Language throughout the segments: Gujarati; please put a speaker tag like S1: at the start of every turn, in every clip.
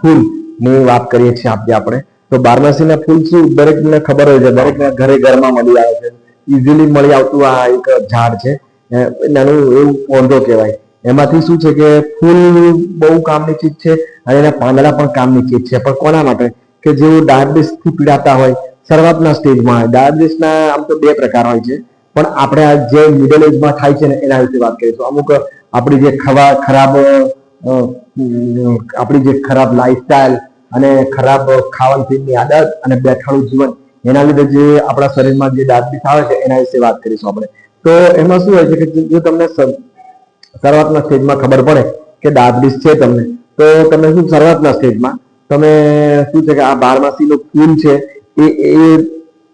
S1: ફૂલની વાત કરીએ છીએ આજે આપણે. તો બારમાસીના ફૂલ શું દરેકને ખબર હોય છે દરેકના ઘરે ઘરમાં મળી આવે છે. ઇઝીલી મળી આવતું આ એક ઝાડ છે. નાનું એવું પોંધો કહેવાય. એમાંથી શું છે કે ફૂલ બહુ કામની ચીજ છે અને એના પાંદડા પણ કામની ચીજ છે. પણ કોના માટે? કે જેઓ ડાયાબિટીસથી પીડાતા હોય, શરૂઆતના સ્ટેજમાં હોય. ડાયાબિટીસના આમ તો બે પ્રકાર હોય છે. પણ આપણે આ જે મિડલ એજમાં થાય છે ને એના વિશે વાત કરીશું. અમુક આપણી જે ખવા ખરાબ આપણી જે ખરાબ લાઈફસ્ટાઈલ અને ખરાબ ખાવાની પીવાની આદત અને બેઠાડું જીવન, એના લીધે જે આપણા શરીરમાં જે ડાયાબિટીસ આવે છે, એના વિશે વાત કરીશું આપણે. તો એમાં શું હોય છે કે જો- તમને શરૂઆતના સ્ટેજમાં ખબર પડે કે ડાયાબિટીસ છે તમને, તો તમે શું શરૂઆતના સ્ટેજમાં તમે શું છે કે આ બારમાસીનું ફૂલ છે, એ એ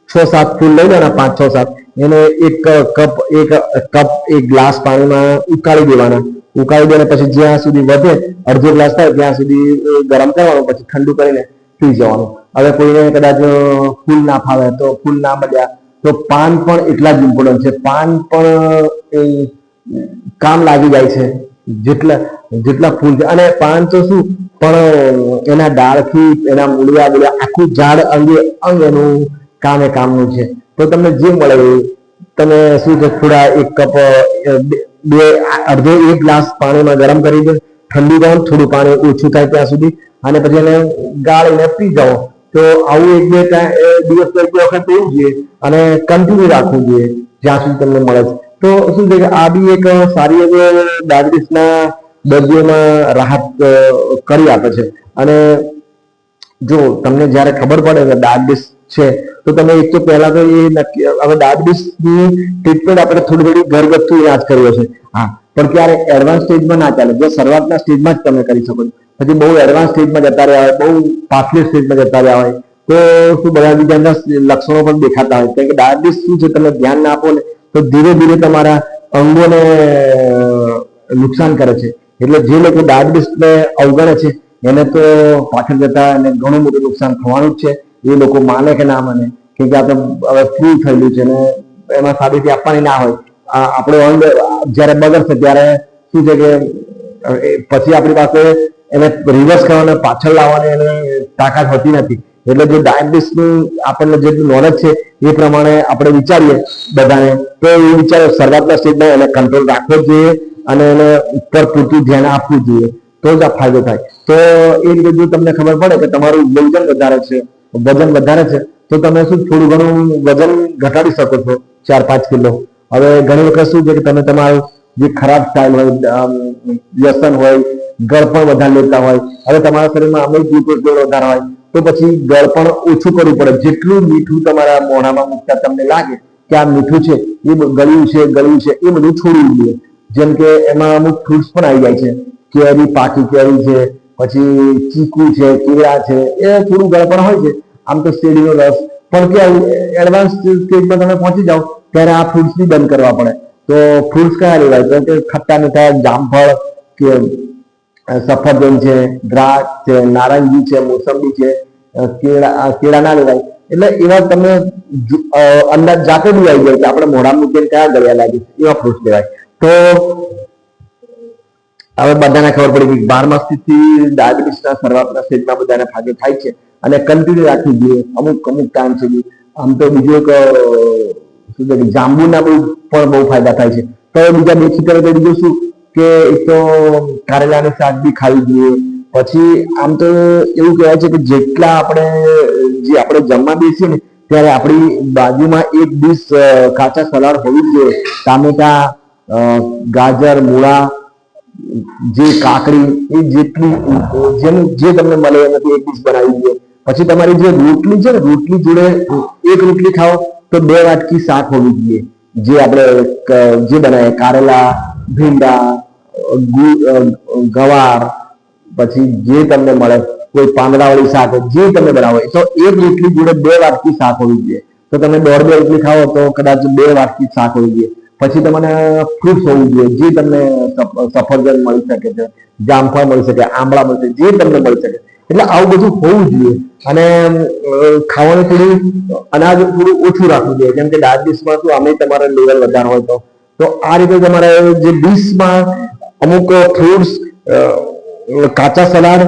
S1: છ સાત ફૂલ લઈ લેવાના પાંચ છ સાત એને એક કપ એક કપ, એક ગ્લાસ પાણીમાં ઉકાળી દેવાના. ઉકાળી દે પછી જ્યાં સુધી વધે, અડધો ગ્લાસ થાય, ત્યાં સુધી ગરમ કરવાનું, પછી ઠંડુ કરીને પી જવાનું. હવે કોઈને કદાચ ફૂલ ના ફાવે તો ફૂલ ના મળ્યા, તો પાન પણ એટલા જ ઇમ્પોર્ટન્ટ છે. પાન પણ કામ લાગી જાય છે, જેટલા જેટલા ફૂલ છે. અને પાન તો શું, પણ એના ડાળથી, એના મૂળિયા મૂળિયા આખું ઝાડ અંગે અંગ એનું કામે કામનું છે. તો તમને જે મળે, તમે શું છે, થોડા એક કપ બે- અડધો એક ગ્લાસ પાણીમાં ગરમ કરી દો. ઠંડુ કરો થોડું પાણી ઓછું થાય ત્યાં સુધી. અને પછી એને ગાળીને પી જાઓ. તો આવું એક બે દિવસ એક બે વખત પીવું જોઈએ અને કન્ટિન્યુ રાખવું જોઈએ જ્યાં સુધી તમને મળે છે. તો શું છે કે આ બી એક સારી એવી ડાયાબિટીસના દર્દીઓમાં રાહત કરી આપે છે. અને જો તમને જ્યારે ખબર પડે કે ડાયાબિટીસ છે. તો તમે એક તો પહેલા તો એ નક્કી, હવે ડાયાબિટીસની ટ્રીટમેન્ટ આપણે થોડી થોડી ઘરગથ્થુ ઈલાજ કર્યો છે. હા, પણ ક્યારે એડવાન્સ સ્ટેજમાં ના ચાલે. જે શરૂઆતના સ્ટેજમાં જ તમે કરી શકો પછી બહુ એડવાન્સ સ્ટેજમાં જતા રહ્યા હોય, બહુ પાછલી સ્ટેજમાં જતા રહ્યા હોય, તો શું બધા બીજાના લક્ષણો પણ દેખાતા હોય. કારણ કે ડાયાબિટીસ શું છે, તમે ધ્યાન ના આપો ને, તો ધીરે ધીરે તમારા અંગોને નુકસાન કરે છે. એટલે જે લોકો ડાયાબિટીસને અવગણે છે, એને તો પાછળ જતા એને ઘણું મોટું નુકસાન થવાનું જ છે. એ લોકો માને કે ના માને, કે આ તો હવે ફ્રી થયેલું છે ને એમાં સાબિતી આપવાની ના હોય. આપણો અંગ જ્યારે બગડશે ત્યારે શું છે કે પછી આપણી પાસે એને રિવર્સ કરવાને પાછળ લાવવાની એને તાકાત હોતી નથી. એટલે જે ડાયાબિટીસનું આપણને જેટલું નોલેજ છે એ પ્રમાણે આપણે વિચારીએ બધાને તો એ વિચાર શરૂઆતના સ્ટેજમાં એને કંટ્રોલ રાખવો જોઈએ અને એને ઉપર પૂરતું ધ્યાન આપવું જોઈએ. તો જ આ ફાયદો થાય. તો એ રીતે જો તમને ખબર પડે કે તમારું વજન વધારે છે વજન વધારે છે, તો તમે શું થોડું ઘણું વજન ઘટાડી શકો છો, ચાર પાંચ કિલો. હવે ઘણી વખત શું છે કે તમે તમારું જે ખરાબ સ્ટાઇલ હોય વ્યસન હોય, ગળ પણ વધારે લેતા હોય, હવે તમારા શરીરમાં અમુક ગ્લુકોઝ વધારે હોય, તો પછી ગળ પણ ઓછું કરવું પડે. જેટલું મીઠું તમારા મોઢામાં મૂકતા તમને લાગે કે આ મીઠું છે, એ ગળ્યું છે ગળ્યું છે, એ બધું છોડવું જોઈએ જેમ કે એમાં અમુક ફ્રૂટ્સ પણ આવી જાય છે, કેરી, પાકી કેરી છે પછી ચીકુ છે, કેળા છે, એ થોડું ગળપણ હોય છે. આમ તો શેરડીનો રસ. પણ કે એડવાન્સ સ્ટેજમાં તમે પહોંચી જાઓ, ત્યારે આ ફ્રૂટ્સ બી બંધ કરવા પડે. તો ફ્રૂટ્સ કયા લેવાય? તો કે ખટ્ટા મીઠા, જામફળ કે સફરજન છે, દ્રાક્ષ છે, નારંગી છે, મોસંબી છે કેળા કેળા ના લેવાય. એટલે એવા તમે અંદાજ જાતે બી આવી જાય કે આપણે મોઢા મૂકીને કયા ગળ્યા લાગે. એવા ફ્રૂટ્સ લેવાય. તો હવે બધાને ખબર પડી ગઈ બાર માસથી ડાયાબિટીસના શરૂઆતના સ્ટેજમાં બધાને ફાયદો થાય છે. અને કન્ટિન્યુ રાખવી જોઈએ. અમુક અમુક ટાઈમ સુધી. આમ તો બીજું એક શું કે જાંબુના પણ બહુ ફાયદા થાય છે. તો બીજા દેખી કરે તો બીજું કે એક તો કારેલાનું શાક બી ખાવી જોઈએ. પછી આમ તો એવું કહેવાય છે કે જેટલા આપણે, જે આપણે જમવા બેસીએ ને, ત્યારે આપણી બાજુમાં એક ડીશ કાચા સલાડ હોવી જોઈએ. ટામેટા ગાજર, મૂળા જે કાકડી, એ જેટલી જેનું જે તમને મળે એનાથી એક ડીશ બનાવી દઈએ. પછી તમારી જે રોટલી છે ને, રોટલી જોડે એક રોટલી ખાઓ, તો બે વાટકી શાક હોવી જોઈએ. જે આપણે જે બનાવીએ, કારેલા, ભીંડા ગવાર, પછી જે તમને મળે, કોઈ પાંદડાવાળી શાક જે તમે બનાવો, તો એક રોટલી જોડે બે વાટકી શાક હોવી જોઈએ. તો તમે દોઢ બે રોટલી ખાઓ, તો કદાચ બે વાટકી શાક હોવી જોઈએ. પછી તમને ફ્રૂટ્સ હોવું જોઈએ, જે તમને સફ- સફરજન મળી શકે છે, જામફળ મળી શકે, આંબળા મળી શકે, જે તમને મળી શકે. એટલે આવું બધું હોવું જોઈએ. અને ખાવાનું થોડું અનાજ થોડું ઓછું રાખવું જોઈએ. કેમ કે ડાયાબિટીસમાં શું અમે તમારે લેવલ વધારે હોય તો. તો આ રીતે તમારે જે ડીશમાં અમુક ફ્રૂટ્સ કાચા સલાડ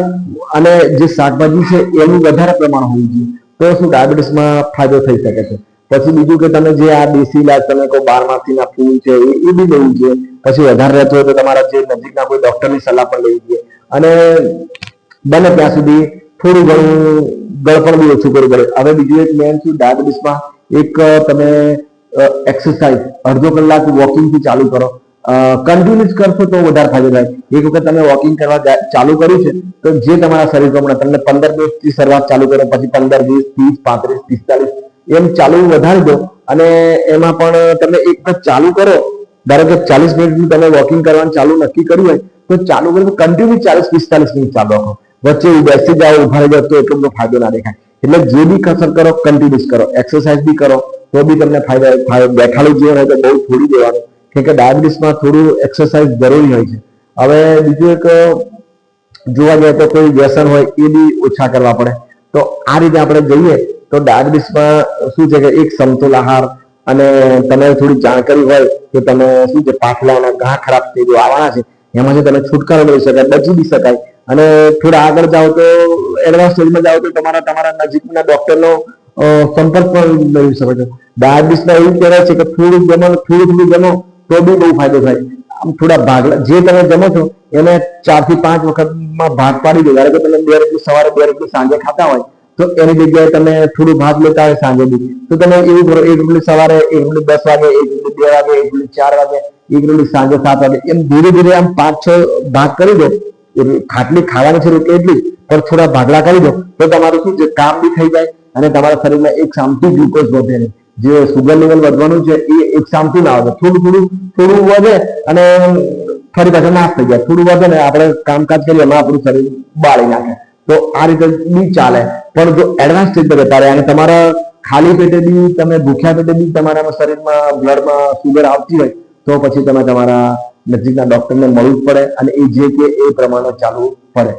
S1: અને જે શાકભાજી છે, એનું વધારે પ્રમાણ હોવું જોઈએ. તો શું ડાયાબિટીસમાં ફાયદો થઈ શકે છે. પછી બીજું કે તમે જે આ દેશી ઇલાજ તમે કહો બારમાસીના ફૂલ છે, એ બી લેવું જોઈએ. પછી વધારે રહેતું હોય તો તમારા જે નજીકના કોઈ ડોક્ટરની સલાહ પણ લેવી જોઈએ. અને બને ત્યાં સુધી થોડું ઘણું ગળપણ બી ઓછું કરવું પડે. હવે બીજું એક મેન શું ડાયાબિટીસમાં એક તમે એક્સરસાઇઝ અડધો કલાક વોકિંગથી ચાલુ કરો. કન્ટિન્યુઅસ કરશો તો વધારે ફાયદો થાય. એક વખત તમે વોકિંગ કરવા ચાલુ કર્યું છે, તો જે તમારા શરીર પ્રમાણે તમને પંદર દિવસથી શરૂઆત ચાલુ કરો, પછી પંદર વીસ, ત્રીસ, પાંત્રીસ પિસ્તાલીસ એમ ચાલુ વધારી દો અને એમાં પણ તમે એક વખત ચાલુ કરો. ધારો કે ચાલીસ મિનિટનું તમે વોકિંગ કરવાનું ચાલુ નક્કી કર્યું હોય, તો ચાલુ કરો કન્ટિન્યુ ચાલીસ, પિસ્તાલીસ મિનિટ ચાલુ રાખો. વચ્ચે બેસી જાઓ, ઊભા રહી જાઓ, તો એટલો બધો ફાયદો ના દેખાય. એટલે જે બી કસરત કરો કન્ટિન્યુઅસ કરો. એક્સરસાઇઝ બી કરો, તો બી તમને ફાયદા બેઠાડું જીવન હોય તો બહુ છોડી દેવાનું. કેમ કે ડાયાબિટીસમાં થોડું એક્સરસાઇઝ જરૂરી હોય છે. હવે બીજું એક, જોવા જઈએ તો કોઈ વ્યસન હોય, એ બી ઓછા કરવા પડે. તો આ રીતે આપણે જોઈએ. તો ડાયાબિટીસમાં શું છે કે એક સમતોલ આહાર અને તમે થોડી જાણકારી હોય કે તમે શું છે, પાટલાના ઘા ખરાબ સ્ટેજો આવવાના છે એમાંથી તમે છુટકારો મેળવી શકાય, બચી બી શકાય. અને થોડા આગળ જાઓ તો એડવાન્સ સ્ટેજમાં જાઓ તો તમારા તમારા નજીકના ડોક્ટરનો સંપર્ક પણ મેળવી શકો છો. ડાયાબિટીસમાં એવું કહેવાય છે કે થોડું જમો થોડું થોડું જમો તો બી બહુ ફાયદો થાય. આમ થોડા ભાગલા જે તમે જમો છો, એને ચારથી પાંચ વખતમાં ભાગ પાડી દો. ધારો કે તમે બે રોટલી સવારે બે રોટલી સાંજે ખાતા હોય તો એની જગ્યાએ તમે થોડું ભાગ લેતા હોય સાંજે બી. તો તમે એવું કરો એક રોટલી સવારે એક રોટલી દસ વાગે એક રોટલી બે વાગે એક રોટલી ચાર વાગે એક રોટલી સાંજે સાત વાગે, એમ ધીરે ધીરે આમ પાંચ, છ ભાગ કરી દો. ખાટલી ખાવાની છે રોટલી એટલી, પણ થોડા ભાગલા કરી દો. તો તમારું શું છે, કામ બી થઈ જાય અને તમારા શરીરમાં એક સામતું ગ્લુકોઝ વધે નહીં. જે સુગર લેવલ વધવાનું છે, એ એક સામતું ના વધે થોડું થોડું થોડું વધે અને ફરી પાછા નાશ થઈ જાય. થોડું વધે ને આપણે કામકાજ કરીએ, એમાં આપણું શરીર બાળી નાખે. તો આ રીતે બી ચાલે. પણ જો એડવાન્સ પર જતા રહે અને તમારા ખાલી પેટે બી તમે ભૂખ્યા પેટે બી તમારા શરીરમાં બ્લડમાં સુગર આવતી હોય, તો પછી તમે તમારા નજીકના ડોક્ટરને મળવું જ પડે અને એ જે કે એ પ્રમાણે ચાલવું પડે.